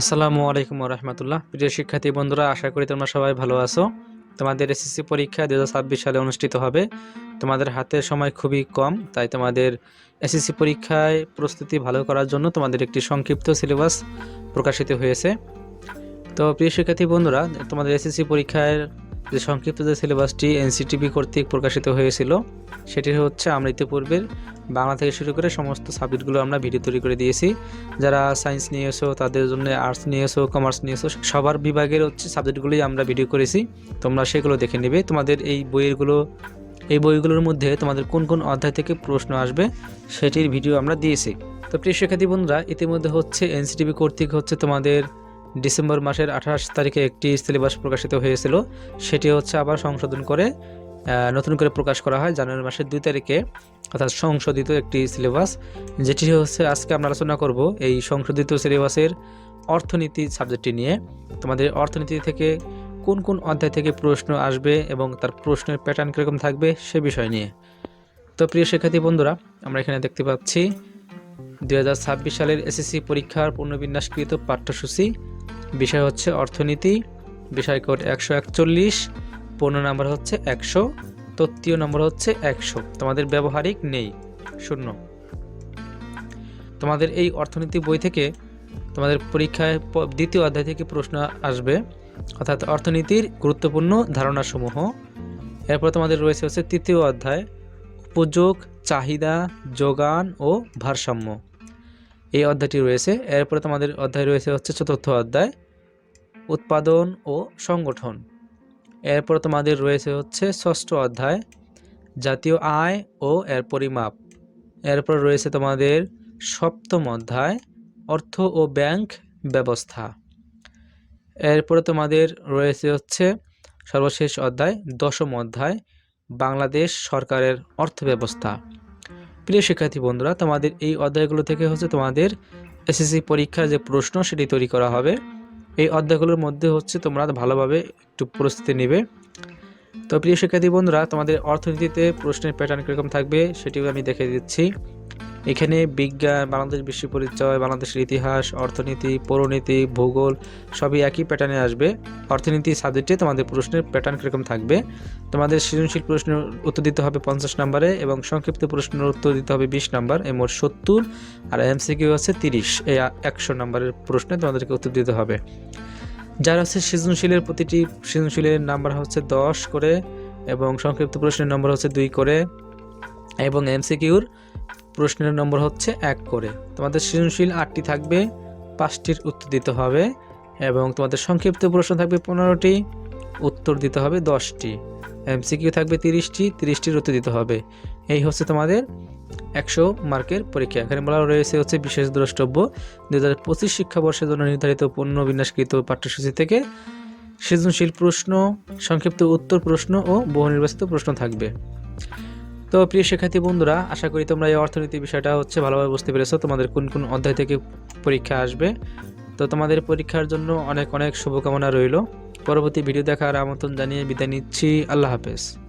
আসসালামু আলাইকুম রহমতুল্লাহ। প্রিয় শিক্ষার্থী বন্ধুরা, আশা করি তোমরা সবাই ভালো আছো। তোমাদের এসএসসি পরীক্ষা দু হাজার ছাব্বিশ সালে অনুষ্ঠিত হবে। তোমাদের হাতে সময় খুবই কম, তাই তোমাদের এসএসসি পরীক্ষায় প্রস্তুতি ভালো করার জন্য তোমাদের একটি সংক্ষিপ্ত সিলেবাস প্রকাশিত হয়েছে। তো প্রিয় শিক্ষার্থী বন্ধুরা, তোমাদের এসএসসি পরীক্ষায় যে সংক্ষিপ্ত যে সিলেবাসটি এনসিটিভি কর্তৃক প্রকাশিত হয়েছিল, সেটি হচ্ছে আমরা ইতিপূর্বের বাংলা থেকে শুরু করে সমস্ত সাবজেক্টগুলো আমরা ভিডিও তৈরি করে দিয়েছি। যারা সায়েন্স নিয়েছো তাদের জন্য আর্টস নিয়েছো কমার্স নিয়েছো সবার বিভাগের হচ্ছে সাবজেক্টগুলোই আমরা ভিডিও করেছি। তোমরা সেগুলো দেখে নেবে। তোমাদের এই বইয়েরগুলো এই বইগুলোর মধ্যে তোমাদের কোন কোন অধ্যায় থেকে প্রশ্ন আসবে, সেটির ভিডিও আমরা দিয়েছি। তো প্রিয় শিক্ষার্থী বন্ধুরা, ইতিমধ্যে হচ্ছে এনসিটিভি কর্তৃক হচ্ছে তোমাদের ডিসেম্বর মাসের আঠাশ তারিখে একটি সিলেবাস প্রকাশিত হয়েছিল। সেটি হচ্ছে আবার সংশোধন করে নতুন করে প্রকাশ করা হয় জানুয়ারি মাসের দুই তারিখে, অর্থাৎ সংশোধিত একটি সিলেবাস। যেটি হচ্ছে আজকে আমরা আলোচনা করব এই সংশোধিত সিলেবাসের অর্থনীতি সাবজেক্টটি নিয়ে। তোমাদের অর্থনীতি থেকে কোন কোন অধ্যায় থেকে প্রশ্ন আসবে এবং তার প্রশ্নের প্যাটার্ন কীরকম থাকবে সে বিষয় নিয়ে। তো প্রিয় শিক্ষার্থী বন্ধুরা, আমরা এখানে দেখতে পাচ্ছি দু হাজার ছাব্বিশ সালের এসএসসি পরীক্ষার পুনর্বিন্যাসকৃত পাঠ্যসূচি। বিষয় হচ্ছে অর্থনীতি, বিষয় কোড একশো একচল্লিশ পনেরো নাম্বার হচ্ছে একশো তত্ত্বীয় নম্বর হচ্ছে একশো। তোমাদের ব্যবহারিক নেই, শূন্য। তোমাদের এই অর্থনীতি বই থেকে তোমাদের পরীক্ষায় দ্বিতীয় অধ্যায় থেকে প্রশ্ন আসবে, অর্থাৎ অর্থনীতির গুরুত্বপূর্ণ ধারণাসমূহ। এরপর তোমাদের রয়েছে হচ্ছে তৃতীয় অধ্যায়, উপযোগ, চাহিদা, যোগান ও ভারসাম্য। এই অধ্যায়টি রয়েছে। এরপরে তোমাদের অধ্যায় রয়েছে হচ্ছে চতুর্থ অধ্যায় উৎপাদন ও সংগঠন। এরপর তোমাদের রয়েছে হচ্ছে ষষ্ঠ অধ্যায়, জাতীয় আয় ও এর পরিমাপ। এরপর রয়েছে তোমাদের সপ্তম অধ্যায়, অর্থ ও ব্যাংক ব্যবস্থা। এরপরে তোমাদের রয়েছে হচ্ছে সর্বশেষ অধ্যায়, দশম অধ্যায়, বাংলাদেশ সরকারের অর্থ ব্যবস্থা। প্রিয় শিক্ষার্থী বন্ধুরা, তোমাদের এই অধ্যায়গুলো থেকে হচ্ছে তোমাদের এসএসসি পরীক্ষার যে প্রশ্ন সেটি তৈরি করা হবে। এই অধ্যায়গুলোর মধ্যে হচ্ছে তোমরা ভালোভাবে একটু প্রস্তুতি নেবে। তো প্রিয় শিক্ষার্থী বন্ধুরা, তোমাদের অর্থনীতিতে প্রশ্নের প্যাটার্ন কীরকম থাকবে সেটিও আমি দেখে দিচ্ছি। এখানে বিজ্ঞান, বাংলাদেশ বিশ্ব পরিচয়, বাংলাদেশের ইতিহাস, অর্থনীতি, পৌরনীতি, ভূগোল, সবই একই প্যাটার্নে আসবে। অর্থনীতি সাবজেক্টে তোমাদের প্রশ্নের প্যাটার্ন কীরকম থাকবে? তোমাদের সৃজনশীল প্রশ্নের উত্তর দিতে হবে পঞ্চাশ নম্বরে এবং সংক্ষিপ্ত প্রশ্নের উত্তর দিতে হবে বিশ নম্বর। এই মোট সত্তর আর এমসিকিউ হচ্ছে তিরিশ। এই একশো নম্বরের প্রশ্নে তোমাদেরকে উত্তর দিতে হবে। যার হচ্ছে সৃজনশীলের প্রতিটি, সৃজনশীলের নাম্বার হচ্ছে দশ করে এবং সংক্ষিপ্ত প্রশ্নের নম্বর হচ্ছে দুই করে এবং এমসিকিউর প্রশ্নের নম্বর হচ্ছে এক করে। তোমাদের সৃজনশীল আটটি থাকবে, পাঁচটির উত্তর দিতে হবে এবং তোমাদের সংক্ষিপ্ত প্রশ্ন থাকবে পনেরোটি, উত্তর দিতে হবে দশটি। এমসিকিউ থাকবে তিরিশটি, তিরিশটির উত্তর দিতে হবে। এই হচ্ছে তোমাদের একশো মার্কের পরীক্ষা। এখানে বলা রয়েছে হচ্ছে বিশেষ দ্রষ্টব্য দু হাজার পঁচিশ শিক্ষাবর্ষের জন্য নির্ধারিত পূর্ণ বিন্যাসকৃত পাঠ্যসূচি থেকে সৃজনশীল প্রশ্ন, সংক্ষিপ্ত উত্তর প্রশ্ন ও বহু নির্বাচিত প্রশ্ন থাকবে। তো প্রিয় শিক্ষার্থী বন্ধুরা, আশা করি তোমরা এই অর্থনীতি বিষয়টা হচ্ছে ভালোভাবে বুঝতে পেরেছ। তোমাদের কোন কোন অধ্যায় থেকে পরীক্ষা আসবে। তো তোমাদের পরীক্ষার জন্য অনেক অনেক শুভকামনা রইল। পরবর্তী ভিডিও দেখার আমন্ত্রণ জানিয়ে বিদায় নিচ্ছি। আল্লাহ হাফেজ।